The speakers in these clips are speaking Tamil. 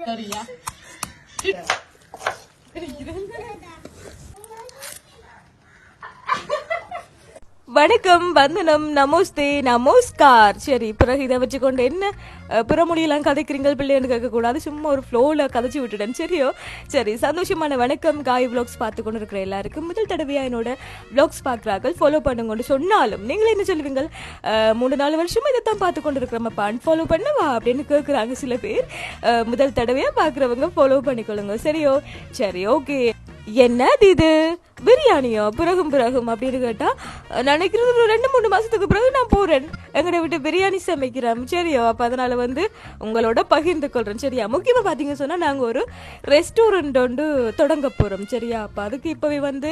சரியா வணக்கம் வந்தனம் நமோஸ்தே நமஸ்கார். சரி பிறகு இதை வச்சுக்கொண்டு என்ன புறமொழியெல்லாம் கதைக்கிறீங்கள் கதைக்கிறீங்க பிள்ளைன்னு கேட்கக்கூடாது. சும்மா ஒரு ஃப்ளோவில் கதைச்சு விட்டுட்டேன். சரியோ? சரி சந்தோஷமான வணக்கம். காய் விளாக்ஸ் பார்த்து கொண்டு இருக்கிற எல்லாருக்கும். முதல் தடவையாக என்னோட விளாக்ஸ் பார்க்குறார்கள். ஃபாலோ பண்ணுங்கன்னு சொன்னாலும் நீங்கள் என்ன சொல்லுவீங்க மூணு நாலு வருஷமாக இதை தான் பார்த்து கொண்டு இருக்கிறோம்ப்பா அன்ஃபாலோ பண்ணவா? அப்படின்னு கேட்குறாங்க சில பேர். முதல் தடவையாக பார்க்குறவங்க ஃபாலோ பண்ணிக்கொள்ளுங்க. சரியோ? சரி ஓகே என்னது இது? பிரியாணியோ பிறகும் பிறகும் அப்படின்னு கேட்டா நினைக்கிறது ஒரு ரெண்டு மூணு மாசத்துக்கு பிறகு நான் போறேன். எங்கட விட்டு பிரியாணி சமைக்கிறேன் சரியோ? அப்ப அதனால வந்து உங்களோட பகிர்ந்து கொள்றேன். சரியா? முக்கியமா பாத்தீங்க சொன்னா நாங்க ஒரு ரெஸ்டாரண்ட் ஒன்று தொடங்க போறோம். சரியா? அப்ப அதுக்கு இப்பவே வந்து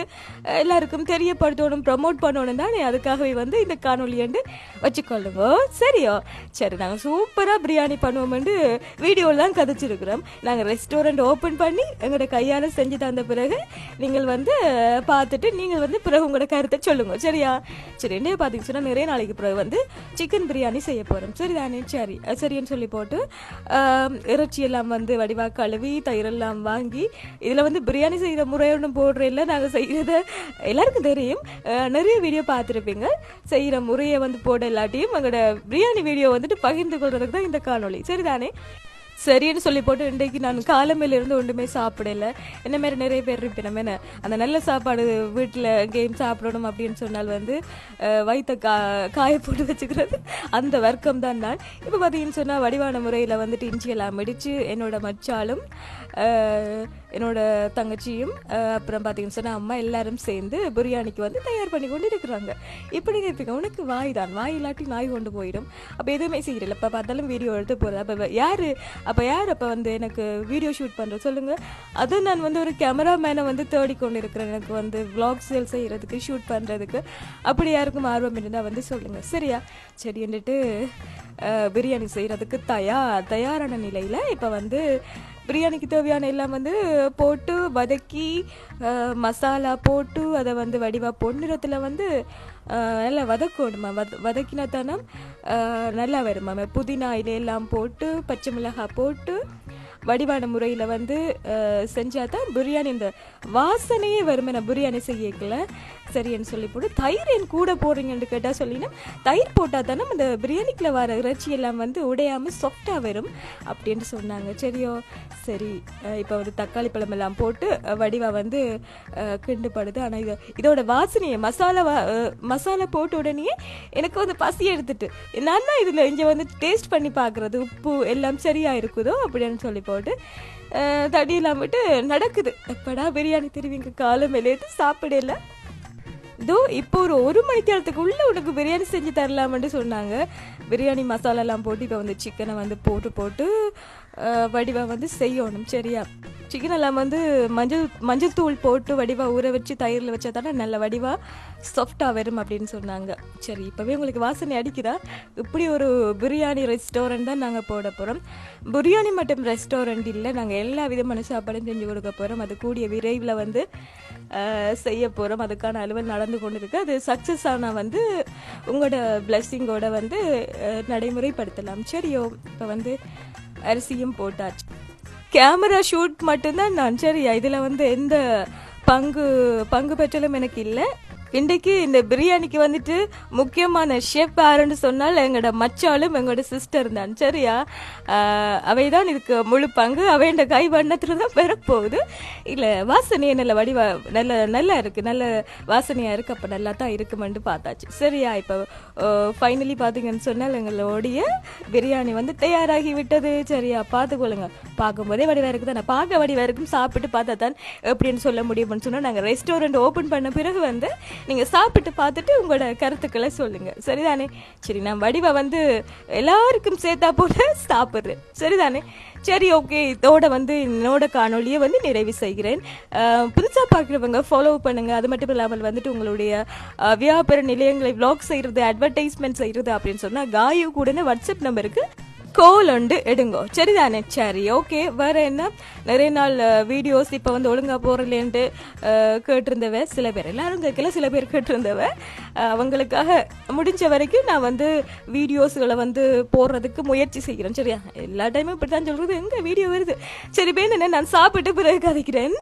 எல்லாருக்கும் தெரியப்படுத்தணும் ப்ரமோட் பண்ணணும் தானே? அதுக்காகவே வந்து இந்த காணொலி வந்து வச்சுக்கொள்ளுங்க. சரியோ? சரி நாங்க சூப்பரா பிரியாணி பண்ணுவோம்னு வீடியோலாம் கதைச்சிருக்கிறோம். நாங்க ரெஸ்டாரண்ட் ஓபன் பண்ணி எங்களோட கையால செஞ்சு தந்த பிறகு நீங்கள் வந்து பார்த்துட்டு நீங்கள் வந்து பிறகு உங்களோட கருத்தை சொல்லுங்க. சரியா? சரி என்ன பார்த்தீங்க சொன்னால் நிறைய நாளைக்கு பிறகு வந்து சிக்கன் பிரியாணி செய்ய போகிறோம் சரி தானே? சரி சரின்னு சொல்லி போட்டு இறைச்சியெல்லாம் இறைச்சி எல்லாம் வந்து வடிவா கழுவி தயிரெல்லாம் வாங்கி இதில் வந்து பிரியாணி செய்கிற முறை ஒன்றும் போடுற இல்லை. நாங்கள் செய்கிறத எல்லாருக்கும் தெரியும். நிறைய வீடியோ பார்த்துருப்பீங்க. செய்கிற முறையை வந்து போட இல்லாட்டியும் எங்களோட பிரியாணி வீடியோ வந்துட்டு பகிர்ந்து கொள்றதுக்கு தான் இந்த காணொளி. சரிதானே சரின்னு சொல்லி போட்டு இன்றைக்கு நான் காலமையில இருந்து ஒன்றுமே சாப்பிடல. என்ன மாதிரி நிறைய பேர் இருப்பேன் என்ன? அந்த நல்ல சாப்பாடு வீட்டில் கேம் சாப்பிடணும் அப்படின்னு சொன்னால் வந்து அஹ், கா காய போட்டு வச்சுக்கிறது அந்த வர்க்கம் தான் நான். இப்போ பார்த்தீங்கன்னு சொன்னால் வடிவான முறையில் வந்துட்டு இஞ்சியெல்லாம் எல்லாம் என்னோட மச்சாலும் என்னோட தங்கச்சியும் அப்புறம் பார்த்தீங்கன்னு சொன்னால் அம்மா எல்லாரும் சேர்ந்து பிரியாணிக்கு வந்து தயார் பண்ணி கொண்டு இருக்கிறாங்க இப்படி இருப்பீங்க உனக்கு வாய் தான். வாய் இல்லாட்டி நாய் கொண்டு போயிடும். அப்போ எதுவுமே செய்யல இப்போ பார்த்தாலும் வீடியோ எடுத்து போகிறது அப்போ யார்? அப்போ யார் அப்போ வந்து எனக்கு வீடியோ ஷூட் பண்ணுறது சொல்லுங்கள் அதுவும் நான் வந்து ஒரு கேமராமேனை வந்து தேடிக்கொண்டு இருக்கிறேன் எனக்கு வந்து vlog சேல் செய்கிறதுக்கு ஷூட் பண்ணுறதுக்கு அப்படி யாருக்கும் ஆர்வம் இருந்தால் வந்து சொல்லுங்கள் சரியா? சரி வந்துட்டு பிரியாணி செய்கிறதுக்கு தயார் தயாரான நிலையில் இப்போ வந்து பிரியாணிக்கு தேவையான எல்லாம் வந்து போட்டு வதக்கி மசாலா போட்டு அதை வந்து வடிவா பொன்னிறத்தில் வந்து நல்லா வதக்கணுமா வத வதக்கினா தானே நல்லா வருமா. புதினா இலையெல்லாம் போட்டு பச்சை மிளகாய் போட்டு வடிவான முறையில் வந்து செஞ்சால் தான் பிரியாணி இந்த வாசனையே வரும். நான் பிரியாணி செய்யக்கல. சரின்னு சொல்லி போட்டு தயிர் என் கூட போடுறீங்கன்னு கேட்டால் சொல்லினா தயிர் போட்டால் தானே இந்த பிரியாணிக்குள்ள வர இறைச்சி எல்லாம் வந்து உடையாமல் சாஃப்டாக வரும் அப்படின்ட்டு சொன்னாங்க. சரியோ சரி இப்போ வந்து தக்காளி பழம் எல்லாம் போட்டு வடிவா வந்து கிண்டுப்படுது ஆனால் இது இதோட வாசனையை மசாலா வா- மசாலா போட்ட உடனே எனக்கு வந்து பசி எடுத்துட்டு நான் தான் இதில் இங்கே வந்து டேஸ்ட் பண்ணி பார்க்குறது உப்பு எல்லாம் சரியாக இருக்குதோ? அப்படின்னு சொல்லி போட்டு தடி இல்லாமட்டு நடக்குது. எப்படா பிரியாணி திருவிங்க காலம் வெளியேது சாப்பிடல இதோ இப்போ ஒரு ஒரு மணி நேரத்துக்கு உள்ள உனக்கு பிரியாணி செஞ்சு தரலாம்னு சொன்னாங்க. பிரியாணி மசாலாலாம் போட்டு இப்போ வந்து சிக்கனை வந்து போட்டு போட்டு அஹ், வந்து செய்யணும் சரியா? சிக்கன் எல்லாம் வந்து மஞ்சள் மஞ்சள் தூள் போட்டு வடிவா ஊற வச்சு தயிரில் வச்சா தானே நல்ல வடிவா சாஃப்டாக வரும் அப்படின்னு சொன்னாங்க. சரி இப்போவே உங்களுக்கு வாசனை அடிக்குதா? இப்படி ஒரு பிரியாணி ரெஸ்டாரண்ட் தான் நாங்கள் போட போகிறோம் பிரியாணி மட்டும் ரெஸ்டாரண்ட் இல்லை நாங்கள் எல்லா விதமான சாப்பாடும் செஞ்சு கொடுக்க போகிறோம் அது கூடிய விரைவில் வந்து செய்ய போகிறோம் அதுக்கான அலுவல் நடந்து கொண்டு இருக்கு அது சக்ஸஸ் ஆனால் வந்து உங்களோட பிளஸ்ஸிங்கோட வந்து நடைமுறைப்படுத்தலாம். சரியோ இப்போ வந்து அரிசியும் போட்டாச்சு. கேமரா ஷூட் மட்டும்தான் நான் சரியா இதில் வந்து எந்த பங்கு பங்கு பெற்றலும் எனக்கு இல்லை. இன்றைக்கு இந்த பிரியாணிக்கு வந்துட்டு முக்கியமான ஷெஃப் யாருன்னு சொன்னால் எங்களோட மச்சாலும் எங்களோட சிஸ்டர் தான். சரியா? அவை தான் இதுக்கு முழு பங்கு. அவையோட கை வண்ணத்தில் தான் பெறப்போகுது இல்லை வாசனையே நல்ல வடிவா நல்ல நல்லா இருக்குது நல்ல வாசனையாக இருக்கு. அப்போ நல்லா தான் இருக்குமென்று பார்த்தாச்சு. சரியா? இப்போ ஃபைனலி பார்த்தீங்கன்னு சொன்னால் எங்களுடைய பிரியாணி வந்து தயாராகி விட்டது. சரியா? பார்த்துக்கொள்ளுங்க பார்க்கும்போதே வடிவாக இருக்குது நான் பார்க்க வடிவாக இருக்கும். சாப்பிட்டு பார்த்தா தான் எப்படின்னு சொல்ல முடியும்னு சொன்னால் நாங்கள் ரெஸ்டாரண்ட் ஓப்பன் பண்ண பிறகு வந்து நீங்கள் சாப்பிட்டு பார்த்துட்டு உங்களோட கருத்துக்களை சொல்லுங்கள் சரிதானே? சரி நான் வடிவை வந்து எல்லாருக்கும் சேர்த்தா போல சாப்பிட்றேன். சரிதானே? சரி ஓகே. இதோட வந்து என்னோட காணொலியை வந்து நிறைவு செய்கிறேன். புதுசாக பார்க்குறவங்க ஃபாலோ பண்ணுங்கள் அது மட்டும் இல்லாமல் வந்துட்டு உங்களுடைய வியாபார நிலையங்களை விளாக் செய்கிறது அட்வர்டைஸ்மெண்ட் செய்கிறது அப்படின்னு சொன்னால் காயு கூட வாட்ஸ்அப் நம்பருக்கு கோல் உண்டு. எடுங்கோ. சரிதானே? சரி ஓகே. வேற என்ன? நிறைய நாள் வீடியோஸ் இப்போ வந்து ஒழுங்கா போறலேன்ட்டு கேட்டிருந்தவ சில பேர் எல்லாரும் கேட்கல சில பேர் கேட்டிருந்தவ. அவங்களுக்காக முடிஞ்ச வரைக்கும் நான் வந்து வீடியோஸ்களை வந்து போடுறதுக்கு முயற்சி செய்கிறேன். சரியா? எல்லா டைமும் இப்படி தான் சொல்றது. எங்க வீடியோ வருது? சரி பேர் என்ன நான் சாப்பிட்டு பிறகு கதைக்கிறேன்.